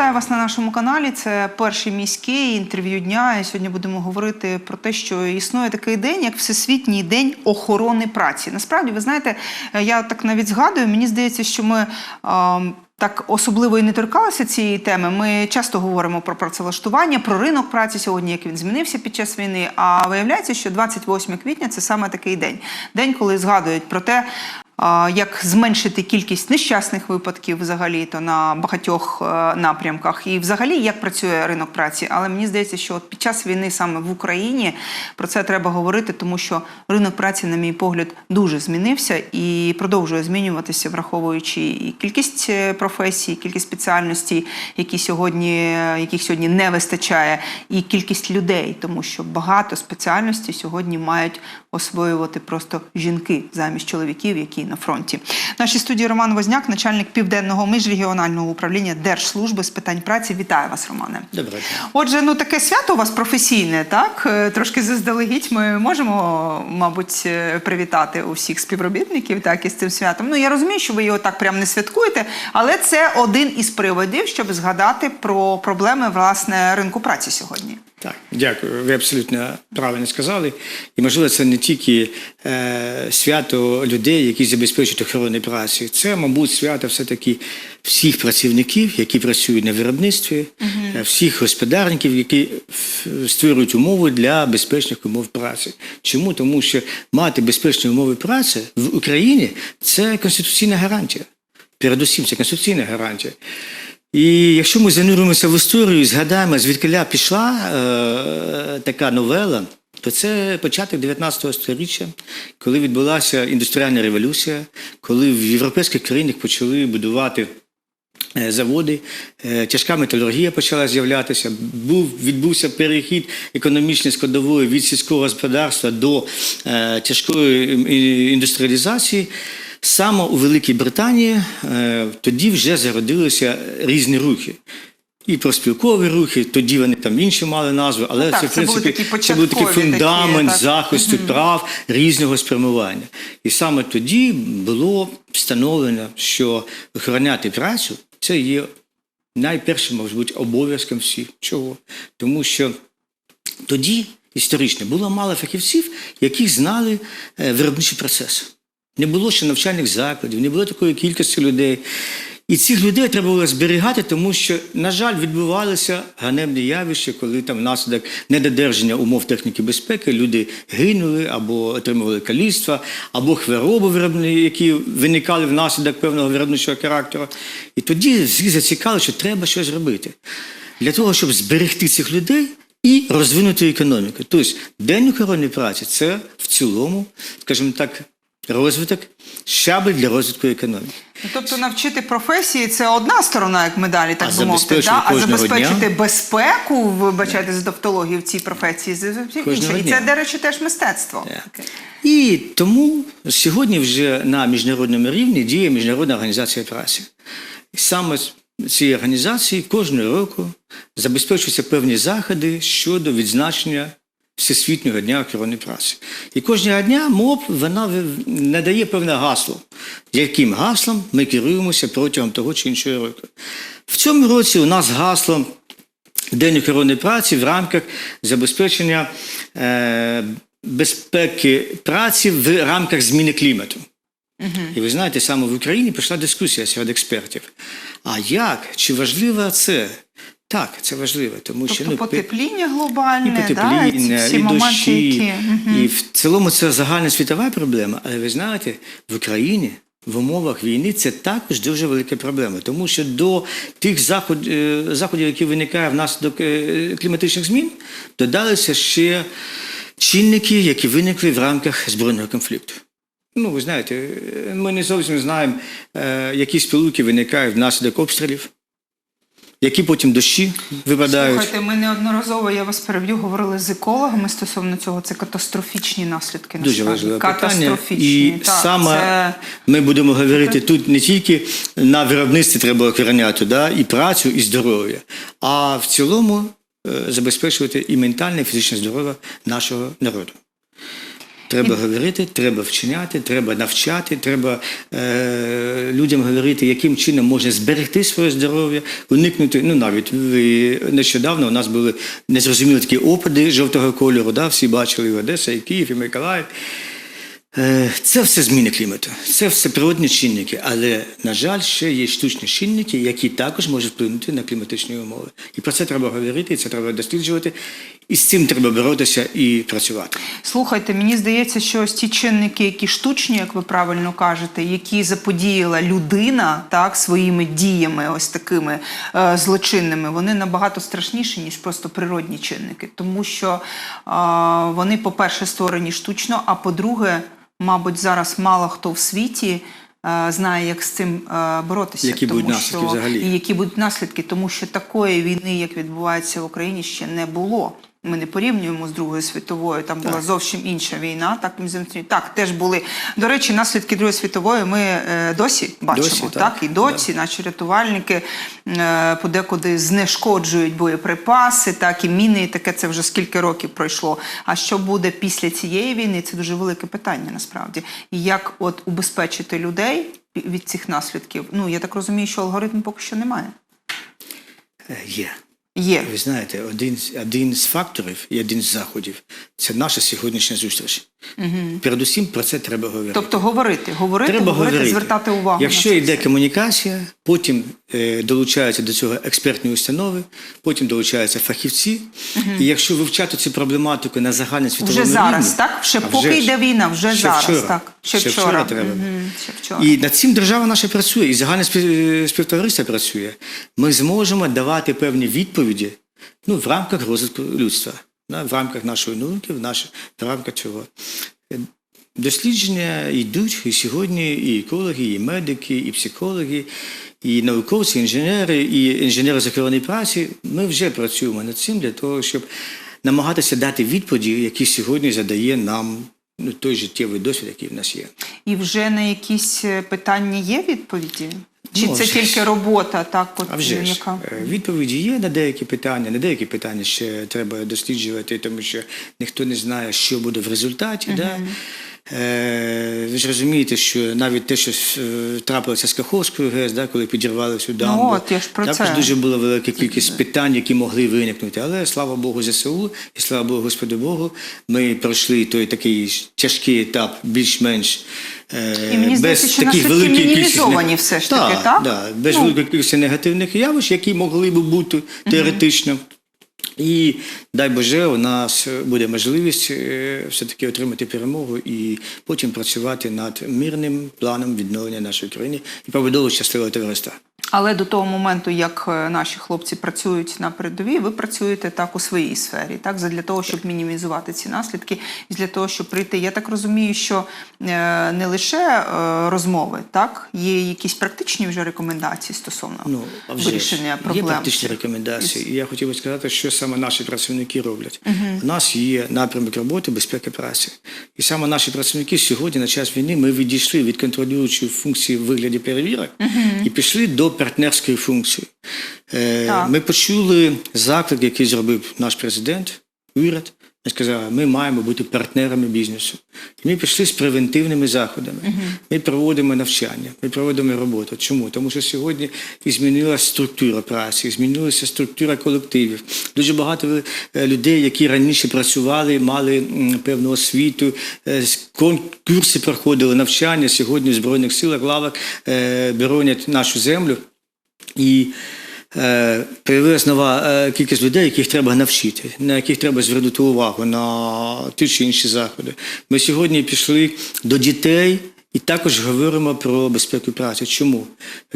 вітаю вас на нашому каналі. Це перший міський інтерв'ю дня. І сьогодні будемо говорити про те, що існує такий день, як Всесвітній день охорони праці. Насправді, ви знаєте, я так навіть згадую. Мені здається, що ми. а, так особливо і не торкалися цієї теми. Ми часто говоримо про працевлаштування, про ринок праці сьогодні, як він змінився під час війни. А виявляється, що 28 квітня це саме такий день. День, коли згадують про те, як зменшити кількість нещасних випадків взагалі то на багатьох е, напрямках, і взагалі як працює ринок праці. Але мені здається, що от під час війни саме в Україні про це треба говорити, тому що ринок праці, на мій погляд, дуже змінився і продовжує змінюватися, враховуючи і кількість е, професій, кількість спеціальностей, які сьогодні, яких сьогодні не вистачає, і кількість людей, тому що багато спеціальностей сьогодні мають освоювати просто жінки замість чоловіків, які на фронті. В нашій студії Роман Возняк, начальник південного міжрегіонального управління Держслужби з питань праці. Вітаю вас, Романе. Доброго дня. Отже, ну таке свято у вас професійне, так? Е, Трошки заздалегідь ми можемо, мабуть, е, привітати усіх співробітників так із цим святом. Ну я розумію, що ви його так прям не святкуєте, але це один із приводів, щоб згадати про проблеми власне ринку праці сьогодні. Так, дякую. Ви абсолютно правильно сказали. І можливо, це не тільки е, свято людей, які забезпечують охорони праці. Це, мабуть, свято все-таки всіх працівників, які працюють на виробництві, е, всіх господарників, які створюють умови для безпечних умов праці. Чому? Тому що мати безпечні умови праці в Україні це конституційна гарантія. Передусім, це конституційна гарантія. І якщо ми зануримося в історію згадаємо, звідкиля пішла е, така новела, то це початок 19 століття, коли відбулася індустріальна революція, коли в європейських країнах почали будувати е, заводи, е, тяжка металургія почала з'являтися, був, відбувся перехід економічної складової від сільського господарства до е, тяжкої індустріалізації. Саме у Великій Британії е, тоді вже зародилися різні рухи. І проспілкові рухи, тоді вони там інші мали назви, але так, це, в принципі, це був такий такі, фундамент так. захисту прав різного спрямування. І саме тоді було встановлено, що охороняти працю це є найпершим, мабуть, обов'язком всіх. Чого? Тому що тоді історично було мало фахівців, які знали е, виробничий процес. Не було ще навчальних закладів, не було такої кількості людей. І цих людей треба було зберігати, тому що, на жаль, відбувалися ганебні явища, коли там внаслідок недодержання умов техніки безпеки люди гинули або отримували каліцтва, або хвороби, які виникали внаслідок певного виробничого характеру. І тоді всі зацікавили, що треба щось робити для того, щоб зберегти цих людей і розвинути економіку. Тобто День охорони праці це в цілому, скажімо так, розвиток, щабель для розвитку економіки. Ну, Тобто навчити професії це одна сторона, як медалі, так А би мовити, а забезпечити дня? безпеку, вибачайте за тавтологію в цій професії, це зовсім І це, до речі, теж мистецтво. І тому сьогодні вже на міжнародному рівні діє Міжнародна організація праці. Саме цієї організації кожного року забезпечуються певні заходи щодо відзначення Всесвітнього дня охорони праці. І кожного дня МОП вона надає певне гасло, яким гаслом ми керуємося протягом того чи іншого року. В цьому році у нас гасло День охорони праці в рамках забезпечення е, безпеки праці в рамках зміни клімату. І ви знаєте, саме в Україні пішла дискусія серед експертів. А як? Чи важливо це? Так, це важливо, тому що Тобто ну, потепління глобальне, і да, і і дощі, які... І в цілому це загальна світова проблема. Але ви знаєте, в Україні в умовах війни це також дуже велика проблема, тому що до тих заход, е, заходів, які виникають внаслідок е, кліматичних змін, додалися ще чинники, які виникли в рамках збройного конфлікту. Ну, ви знаєте, ми не зовсім знаємо, е, які спілки виникають внаслідок обстрілів, які потім дощі випадають. Слухайте, ми неодноразово, я вас переб'ю, говорили з екологами стосовно цього. Це катастрофічні наслідки. Дуже важливе питання. І так, саме це... ми будемо говорити тут не тільки на виробництві треба охороняти да, і працю, і здоров'я, а в цілому е, забезпечувати і ментальне, і фізичне здоров'я нашого народу. Треба говорити, треба вчиняти, треба навчати, треба е, людям говорити, яким чином можна зберегти своє здоров'я, уникнути. Ну навіть нещодавно у нас були незрозумілі такі опади жовтого кольору. Да? Всі бачили і Одеса, і Київ, і Миколаїв. Е, Це все зміни клімату, це все природні чинники, але, на жаль, ще є штучні чинники, які також можуть вплинути на кліматичні умови. І про це треба говорити, і це треба досліджувати, і з цим треба боротися і працювати. Слухайте, мені здається, що ось ті чинники, які штучні, як ви правильно кажете, які заподіяла людина так своїми діями, ось такими е, злочинними, вони набагато страшніші, ніж просто природні чинники, тому що е, вони, по-перше, створені штучно, а по-друге, мабуть, зараз мало хто в світі. е, Знає, як з цим е, боротися, Які тому будуть наслідки що взагалі? і які будуть наслідки, тому що такої війни, як відбувається в Україні, ще не було. Ми не порівнюємо з Другою світовою. Там була зовсім інша війна. Так так теж були. До речі, наслідки Другої світової ми е, досі бачимо. Досі, так. так. і досі наші рятувальники е, подекуди знешкоджують боєприпаси, так і міни. І таке це вже скільки років пройшло. А що буде після цієї війни? Це дуже велике питання насправді. І як от убезпечити людей від цих наслідків? Ну я так розумію, що алгоритму поки що немає. Е, Є. Є. Ви знаєте, один, один з факторів і один з заходів це наша сьогоднішня зустріч. Угу. Передусім про це треба говорити. Тобто говорити, говорити, Треба говорити, говорити. звертати увагу. Якщо йде все. комунікація, потім е, долучаються до цього експертні установи, потім долучаються фахівці. І якщо вивчати цю проблематику на загальносвітовому вже зараз, рівні, так? Ще поки вже йде війна, вже ще зараз, вчора, так. Ще, ще вчора. вчора треба. Мгм, ще вчора. І над цим держава наша працює, і загальне спів- співтовариство працює. Ми зможемо давати певні відповіді ну, в рамках розвитку людства, в рамках нашої науки, в, наш, в рамках цього. Дослідження йдуть і сьогодні, і екологи, і медики, і психологи, і науковці, і інженери, і інженери з охорони праці. Ми вже працюємо над цим для того, щоб намагатися дати відповіді, які сьогодні задає нам ну, той життєвий досвід, який в нас є. І вже на якісь е, питання є відповіді? Чи Ну, це тільки робота, так от вже ж, е, відповіді є на деякі питання, на деякі питання ще треба досліджувати, тому що ніхто не знає, що буде в результаті. Да? Е, ви ж розумієте, що навіть те, що е, трапилося з Каховською ГЕС, да, коли підірвали цю дамбу, Ну, от, я ж про також це. дуже була велика кількість питань, які могли виникнути. Але слава Богу, ЗСУ і слава Богу, Господу Богу, ми пройшли той такий тяжкий етап, більш-менш. Е, І мені здається, що наслідки мінімізовані все ж таки, так? Да, без Ну. великої кількості негативних явищ, які могли б бути теоретично. І дай Боже, у нас буде можливість е, все-таки отримати перемогу і потім працювати над мирним планом відновлення нашої країни і побудови щасливого товариства. Але до того моменту, як е, наші хлопці працюють на передовій, ви працюєте так у своїй сфері, так для того, щоб мінімізувати ці наслідки, і для того, щоб прийти. Я так розумію, що е, не лише е, розмови, так є якісь практичні вже рекомендації стосовно Ну, вирішення проблем. Є практичні рекомендації. І я хотів би сказати, що саме наші працівники роблять. У нас є напрямок роботи безпеки праці. І саме наші працівники сьогодні, на час війни, ми відійшли від контролюючої функції в вигляді перевірок і пішли до партнерської функції. Е, Так. Ми почули заклик, який зробив наш президент, уряд. Він сказав, ми маємо бути партнерами бізнесу. І ми пішли з превентивними заходами. Ми проводимо навчання, ми проводимо роботу. Чому? Тому що сьогодні змінилася структура праці, змінилася структура колективів. Дуже багато е, людей, які раніше працювали, мали певну освіту, е, конкурси проходили, навчання. Сьогодні в Збройних силах лавок е, боронять нашу землю. І е, появилась нова е, кількість людей, яких треба навчити, на яких треба звернути увагу на ті чи інші заходи. Ми сьогодні пішли до дітей і також говоримо про безпеку праці. Чому?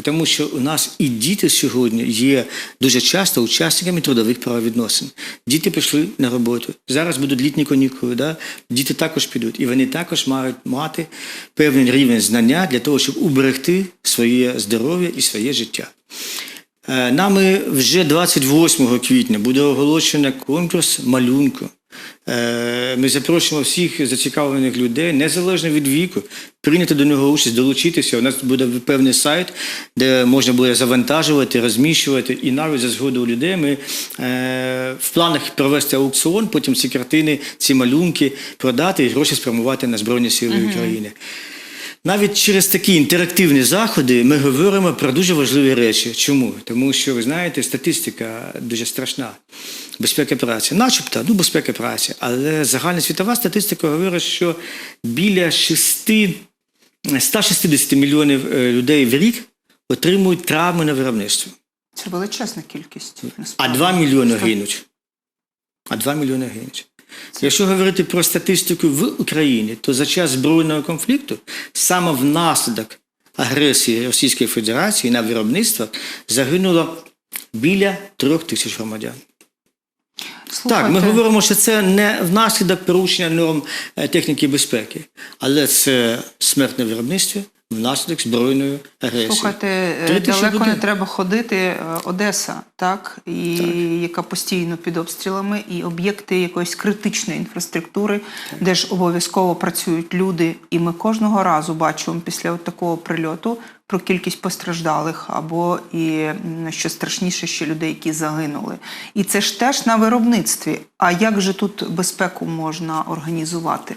Тому що у нас і діти сьогодні є дуже часто учасниками трудових правовідносин. Діти пішли на роботу. Зараз будуть літні канікули. Да? Діти також підуть, і вони також мають мати певний рівень знання для того, щоб уберегти своє здоров'я і своє життя. Е, Нами вже 28 квітня буде оголошено конкурс малюнку. Е, Ми запрошуємо всіх зацікавлених людей, незалежно від віку, прийняти до нього участь, долучитися. У нас буде певний сайт, де можна буде завантажувати, розміщувати, і навіть за згодою людей ми е, в планах провести аукціон, потім ці картини, ці малюнки продати і гроші спрямувати на Збройні Сили України. Навіть через такі інтерактивні заходи ми говоримо про дуже важливі речі. Чому? Тому що ви знаєте, статистика дуже страшна. Безпека праці, начебто, ну безпека праці, але загальна світова статистика говорить, що біля 6, 160 мільйонів е, людей в рік отримують травми на виробництві, Це величезна кількість. а насправді. 2 мільйони гинуть. А 2 мільйони гинуть. Якщо говорити про статистику в Україні, то за час збройного конфлікту саме внаслідок агресії Російської Федерації на виробництвах загинуло біля трьох тисяч громадян. Так, ми говоримо, що це не внаслідок порушення норм е, техніки безпеки, але це смерть на виробництві внаслідок збройної агресії. Слухайте, е, далеко не треба ходити. Е, Одеса, так, і яка постійно під обстрілами, і об'єкти якоїсь критичної інфраструктури, де ж обов'язково працюють люди. І ми кожного разу бачимо після от такого прильоту про кількість постраждалих, або і що страшніше, ще людей, які загинули. І це ж теж на виробництві. А як же тут безпеку можна організувати?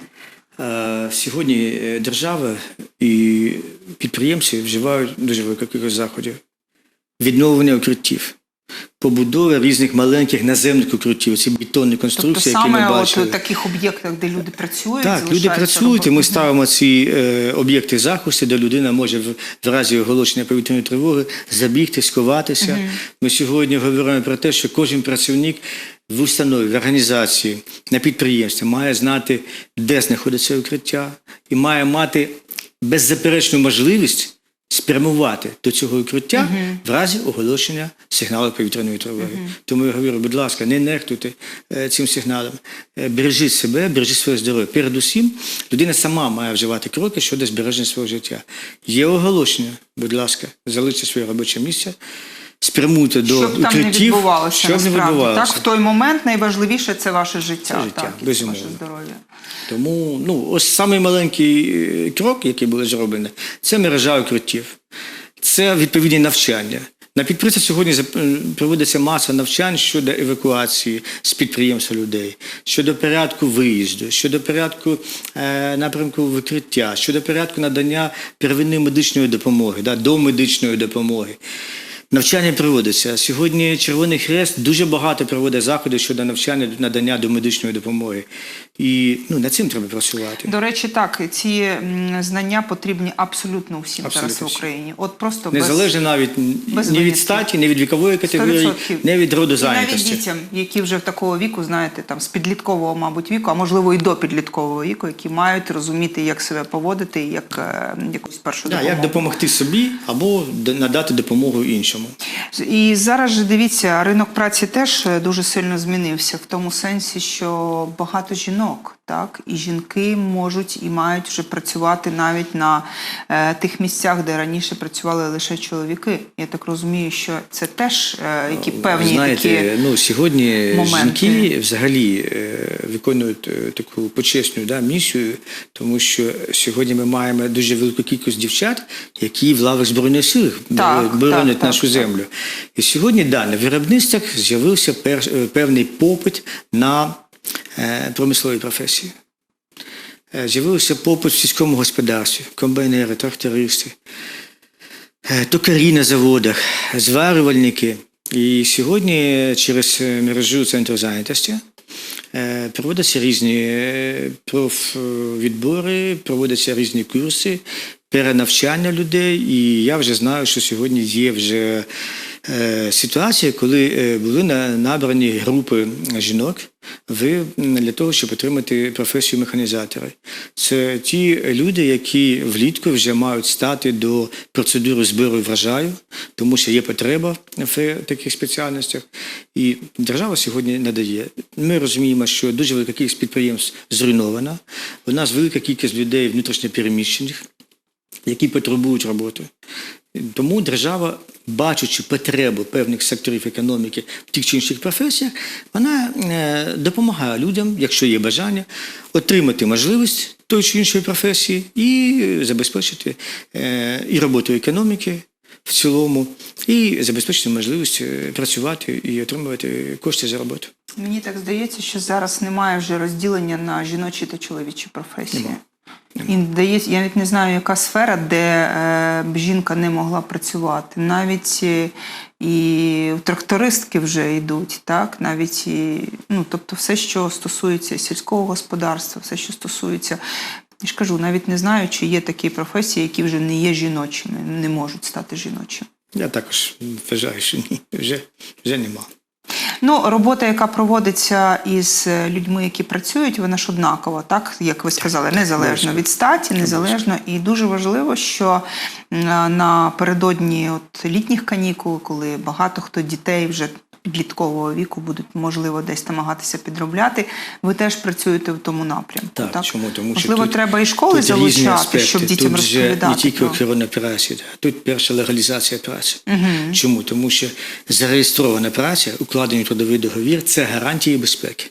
Е, Сьогодні держава і підприємці вживають дуже кількість заходів. Відновлення укриттів, побудови різних маленьких наземних укриттів, ці бетонні Тобто конструкції, які ми саме бачили. у таких об'єктах, де люди працюють, Так, люди працюють, і ми ставимо ці е, об'єкти захисту, де людина може в, в разі оголошення повітряної тривоги забігти, сховатися. Ми сьогодні говоримо про те, що кожен працівник в установі, в організації, на підприємстві має знати, де знаходиться укриття, і має мати беззаперечну можливість спрямувати до цього укриття в разі оголошення сигналу повітряної тривоги. Тому я говорю, будь ласка, не нехтуйте е, цим сигналом. Е, Бережіть себе, бережіть своє здоров'я. Передусім, людина сама має вживати кроки щодо збереження свого життя. Є оголошення, будь ласка, залиште своє робоче місце, спрямуйте до щоб там не укриттів, відбувалося щоб не насправді. відбувалося. Так, в той момент найважливіше це ваше життя, Це життя, так, і безумовно. ваше здоров'я. Тому ну, ось самий маленький е, крок, який був зроблений, це мережа укриттів. Це відповідні навчання. На підприємстві сьогодні зап- е, проводиться маса навчань щодо евакуації з підприємства людей, щодо порядку виїзду, щодо порядку е, напрямку викриття, щодо порядку надання первинної медичної допомоги, да, до медичної допомоги. Навчання проводиться. Сьогодні Червоний Хрест дуже багато проводить заходів щодо навчання надання до медичної допомоги. І ну, над цим треба працювати. До речі, так, ці знання потрібні абсолютно всім Абсолютно зараз в. Україні. От просто без... Незалежно навіть без ні від статі, ні від вікової категорії, 100%. ні від роду І навіть дітям, які вже в такого віку, знаєте, там з підліткового, мабуть, віку, а можливо і до підліткового віку, які мають розуміти, як себе поводити, як е, якусь першу Да, допомогу. як допомогти собі або надати допомогу іншому. І зараз же дивіться, ринок праці теж е, дуже сильно змінився в тому сенсі, що багато жінок, так, і жінки можуть і мають вже працювати навіть на е, тих місцях, де раніше працювали лише чоловіки. Я так розумію, що це теж е, які певні знаєте, такі. ну сьогодні моменти. жінки взагалі е, виконують е, таку почесну да, місію, тому що сьогодні ми маємо дуже велику кількість дівчат, які в лавах збройних сил Так, боронять нашу так, землю. І сьогодні да, на виробництвах з'явився пер- е, певний попит на е, промислові професії. Е, З'явився попит в сільському господарстві, комбайнери, трактористи, е, токарі на заводах, зварювальники. І сьогодні через е, мережу центру зайнятості е, проводяться різні е, профвідбори, проводяться різні курси, перенавчання людей. І я вже знаю, що сьогодні є вже е, ситуація, коли е, були набрані групи жінок ви для того, щоб отримати професію механізатора. Це ті люди, які влітку вже мають стати до процедури збору врожаю, тому що є потреба в таких спеціальностях. І держава сьогодні надає. Ми розуміємо, що дуже велика кількість підприємств зруйнована. У нас велика кількість людей внутрішньо переміщених, які потребують роботи. Тому держава, бачачи потребу певних секторів економіки в тих чи інших професіях, вона е, допомагає людям, якщо є бажання, отримати можливість тої чи іншої професії і забезпечити е, і роботу економіки в цілому, і забезпечити можливість е, працювати і отримувати кошти за роботу. Мені так здається, що зараз немає вже розділення на жіночі та чоловічі професії. Нема. І здається, я навіть не знаю, яка сфера, де е, б жінка не могла працювати. Навіть е, і трактористки вже йдуть, так навіть і ну, тобто, все, що стосується сільського господарства, все, що стосується. Я ж кажу, навіть не знаю, чи є такі професії, які вже не є жіночими, не можуть стати жіночими. Я також вважаю, що ні, вже, вже нема. Ну, робота, яка проводиться із е, людьми, які працюють, вона ж однакова, так? Як ви сказали, незалежно від статі, незалежно. І дуже важливо, що напередодні от літніх канікул, коли багато хто дітей вже підліткового віку будуть можливо десь намагатися підробляти. Ви теж працюєте в тому напрямку. Так, Так, чому? Тому що можливо, тут- треба і школи тут залучати, щоб дітям тут же розповідати. не тільки охорона праці, тут перша легалізація праці. Чому? Тому що зареєстрована праця, укладений трудовий договір це гарантії безпеки.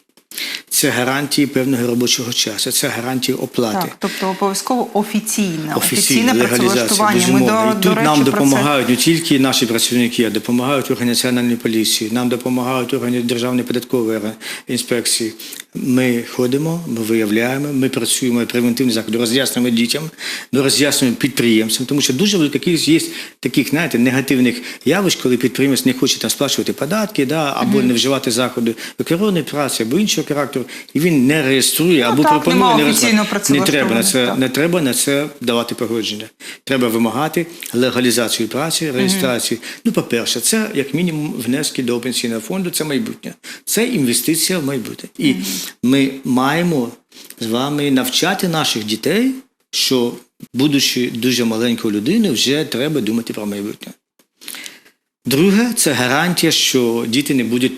Це гарантії певного робочого часу, це гарантії оплати. Так, тобто обов'язково офіційне, Офіційна офіційне працевлаштування. Ми до, І до тут речі, нам допомагають не тільки наші працівники, а допомагають органи національної поліції, нам допомагають органи Державної податкової інспекції. Ми ходимо, ми виявляємо, ми працюємо превентивні заходи, роз'яснюємо дітям, ми роз'яснюємо підприємцям, тому що дуже велика кількість є таких, знаєте, негативних явищ, коли підприємець не хоче там сплачувати податки, да, або не вживати заходи охорони праці або іншого характеру, і він не реєструє або Ну так, пропонує не офіційно. Не треба на це так. не треба на це давати погодження. Треба вимагати легалізацію праці, реєстрацію. Ну, по-перше, це як мінімум внески до пенсійного фонду, це майбутнє. Це інвестиція в майбутнє. І ми маємо з вами навчати наших дітей, що, будучи дуже маленькою людиною, вже треба думати про майбутнє. Друге, це гарантія, що діти не будуть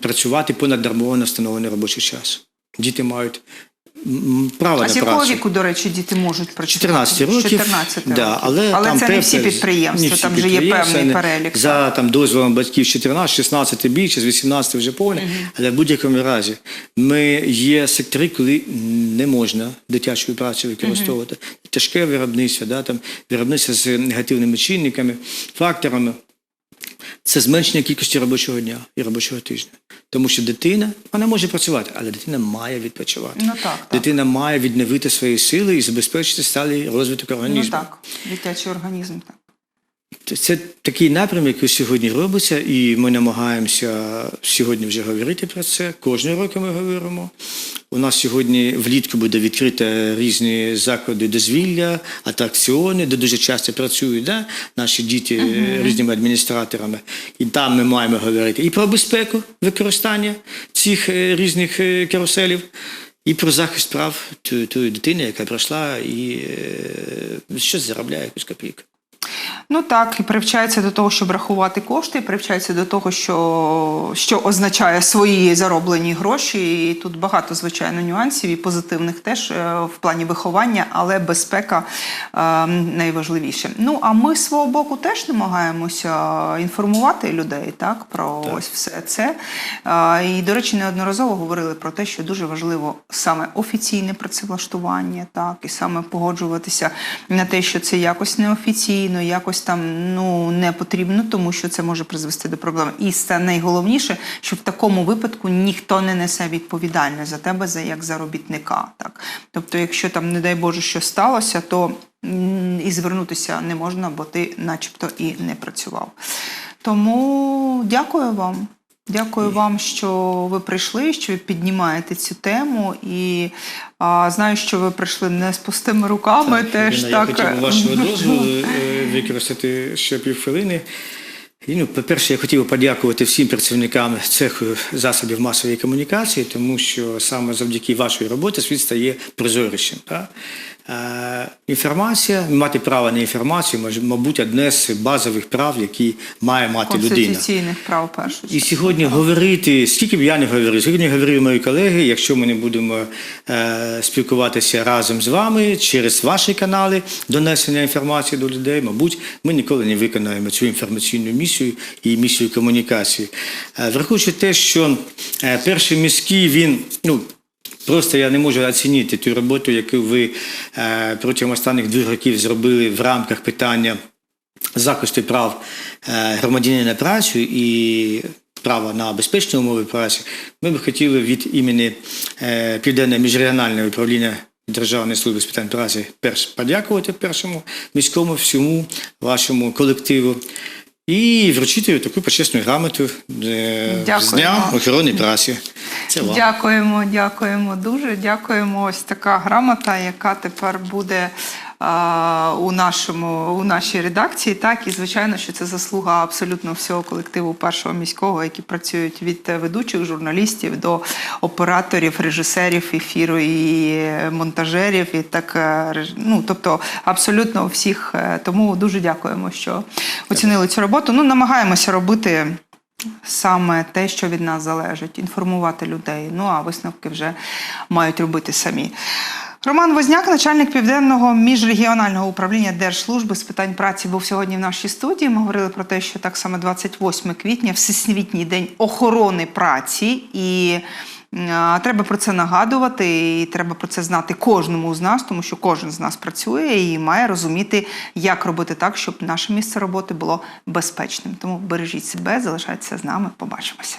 працювати понад нормовано встановлений робочий час. Діти мають право А з якого працю. віку, до речі, діти можуть працювати? 14 років. 14 да, років. але там це не всі підприємства, не всі там вже є певний не- перелік. За там, дозволом батьків з 14, 16 більше, з 18 вже повне. Але в будь-якому разі ми є сектори, коли не можна дитячою працю використовувати. Тяжке виробництво, да, там, виробництво з негативними чинниками, факторами. Це зменшення кількості робочого дня і робочого тижня. Тому що дитина, вона може працювати, але дитина має відпочивати. Ну, так, так. Дитина має відновити свої сили і забезпечити сталий розвиток організму. Ну так, дитячий організм. Так. Це такий напрям, який сьогодні робиться, і ми намагаємося сьогодні вже говорити про це. Кожного року ми говоримо. У нас сьогодні влітку буде відкрито різні заклади дозвілля, атракціони, де дуже часто працюють да? наші діти е, різними адміністраторами. І там ми маємо говорити і про безпеку використання цих е, різних е, каруселів. І про захист прав тої, тої дитини, яка пройшла і е, щось заробляє якусь копійку. Ну так, і привчається до того, щоб рахувати кошти, і привчається до того, що, що означає свої зароблені гроші. І тут багато, звичайно, нюансів і позитивних теж е, в плані виховання, але безпека е, найважливіше. Ну а ми з свого боку теж намагаємося інформувати людей так, про ось все це. Е, І, до речі, неодноразово говорили про те, що дуже важливо саме офіційне працевлаштування, так, і саме погоджуватися на те, що це якось неофіційно, якось там ну не потрібно, тому що це може призвести до проблем. І це найголовніше, що в такому випадку ніхто не несе відповідальність за тебе за як заробітника. Так, тобто, якщо там, не дай Боже, що сталося, то і звернутися не можна, бо ти, начебто, і не працював. Тому дякую вам. Дякую вам, що ви прийшли, що ви піднімаєте цю тему. І а, знаю, що ви прийшли не з пустими руками. теж Ірина, так. Я хотів вашого дозволу використати ще півхвилини. І, ну, по-перше, я хотів подякувати всім працівникам цеху засобів масової комунікації, тому що саме завдяки вашій роботі світ стає прозорішим. Так? Е, інформація, мати право на інформацію, мабуть, одне з базових прав, які має мати людина. Конституційних прав першу чергу. І сьогодні говорити, скільки б я не говорив, сьогодні говорили мої колеги, якщо ми не будемо е, спілкуватися разом з вами через ваші канали донесення інформації до людей, мабуть, ми ніколи не виконаємо цю інформаційну місію і місію комунікації. Е, враховуючи те, що е, перший міський він ну. Просто я не можу оцінити ту роботу, яку ви е, протягом останніх двох років зробили в рамках питання захисту прав е, громадянина на працю і права на безпечні умови праці, ми б хотіли від імені е, Південного міжрегіонального управління Державної служби з питань праці перш подякувати першому міському всьому вашому колективу. І вручити таку почесну грамоту дякуємо. з Дня охорони праці. Це вам. Дякуємо, дякуємо дуже. Дякуємо. Ось така грамота, яка тепер буде у нашому у нашій редакції. Так і звичайно, що це заслуга абсолютно всього колективу першого міського, які працюють від ведучих журналістів до операторів, режисерів ефіру і монтажерів, і так е, ну, тобто абсолютно всіх. Е, Тому дуже дякуємо, що оцінили цю роботу. Ну, намагаємося робити саме те, що від нас залежить, інформувати людей. Ну а висновки вже мають робити самі. Роман Возняк, начальник південного міжрегіонального управління Держслужби з питань праці, був сьогодні в нашій студії. Ми говорили про те, що так само 28 квітня, Всесвітній день охорони праці, і а, треба про це нагадувати, і треба про це знати кожному з нас, тому що кожен з нас працює і має розуміти, як робити так, щоб наше місце роботи було безпечним. Тому бережіть себе, залишайтеся з нами. Побачимося.